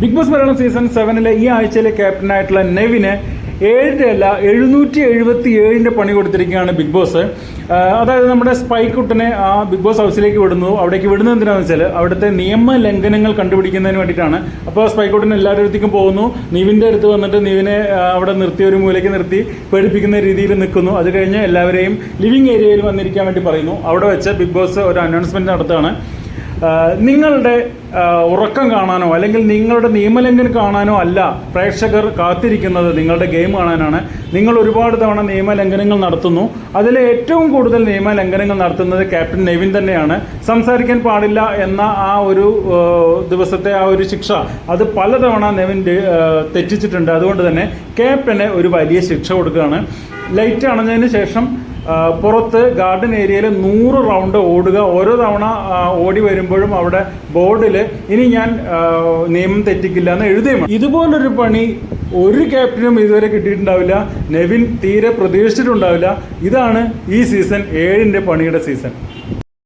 Big Boss Malayalam season സെവനിലെ ഈ ആഴ്ചയിലെ ക്യാപ്റ്റനായിട്ടുള്ള നെവിന് ഏഴിന്റെ അല്ല എഴുന്നൂറ്റി എഴുപത്തി ഏഴിന്റെ പണി കൊടുത്തിരിക്കുകയാണ് ബിഗ് ബോസ്. അതായത് നമ്മുടെ സ്പൈക്കുട്ടനെ ആ ബിഗ് ബോസ് ഹൗസിലേക്ക് വിടുന്നു. അവിടേക്ക് വിടുന്നത് എന്തിനാണെന്ന് വെച്ചാൽ അവിടുത്തെ നിയമ ലംഘനങ്ങൾ കണ്ടുപിടിക്കുന്നതിന് വേണ്ടിയിട്ടാണ്. അപ്പോൾ സ്പൈക്കുട്ടൻ എല്ലാവരുടെ അടുത്തേക്കും പോകുന്നു. നീവിന്റെ അടുത്ത് വന്നിട്ട് നിവിനെ അവിടെ നിർത്തി ഒരു മൂലയ്ക്ക് നിർത്തി പേടിപ്പിക്കുന്ന രീതിയിൽ നിൽക്കുന്നു. അത് കഴിഞ്ഞ് എല്ലാവരെയും ലിവിങ് ഏരിയയിൽ വന്നിരിക്കാൻ വേണ്ടി പറയുന്നു. അവിടെ വെച്ച് ബിഗ് ബോസ് ഒരു അനൗൺസ്മെന്റ് നടത്തുകയാണ്. നിങ്ങളുടെ ഉറക്കം കാണാനോ അല്ലെങ്കിൽ നിങ്ങളുടെ നിയമലംഘനം കാണാനോ അല്ല പ്രേക്ഷകർ കാത്തിരിക്കുന്നത് നിങ്ങളുടെ ഗെയിം കാണാനാണ്. നിങ്ങൾ ഒരുപാട് തവണ നിയമലംഘനങ്ങൾ നടത്തുന്നു. അതിൽ ഏറ്റവും കൂടുതൽ നിയമലംഘനങ്ങൾ നടത്തുന്നത് ക്യാപ്റ്റൻ നെവിൻ തന്നെയാണ്. സംസാരിക്കാൻ പാടില്ല എന്ന ആ ഒരു ദിവസത്തെ ആ ഒരു ശിക്ഷ. അത് പലതവണ നെവിൻ തെറ്റിച്ചിട്ടുണ്ട്. അതുകൊണ്ട് തന്നെ ക്യാപ്റ്റന് ഒരു വലിയ ശിക്ഷ കൊടുക്കുകയാണ്. ലൈറ്റ് അണഞ്ഞതിന് ശേഷം പുറത്ത് ഗാർഡൻ ഏരിയയിൽ നൂറ് റൗണ്ട് ഓടുക. ഓരോ തവണ ഓടി വരുമ്പോഴും അവിടെ ബോർഡിൽ ഇനി ഞാൻ നിയമം തെറ്റിക്കില്ല എന്ന് എഴുതുകയും ഇതുപോലൊരു പണി ഒരു ക്യാപ്റ്റനും ഇതുവരെ കിട്ടിയിട്ടുണ്ടാവില്ല. നെവിൻ തീരെ പ്രതീക്ഷിച്ചിട്ടുണ്ടാവില്ല. ഇതാണ് ഈ സീസൺ ഏഴിന്റെ പണിയുടെ സീസൺ.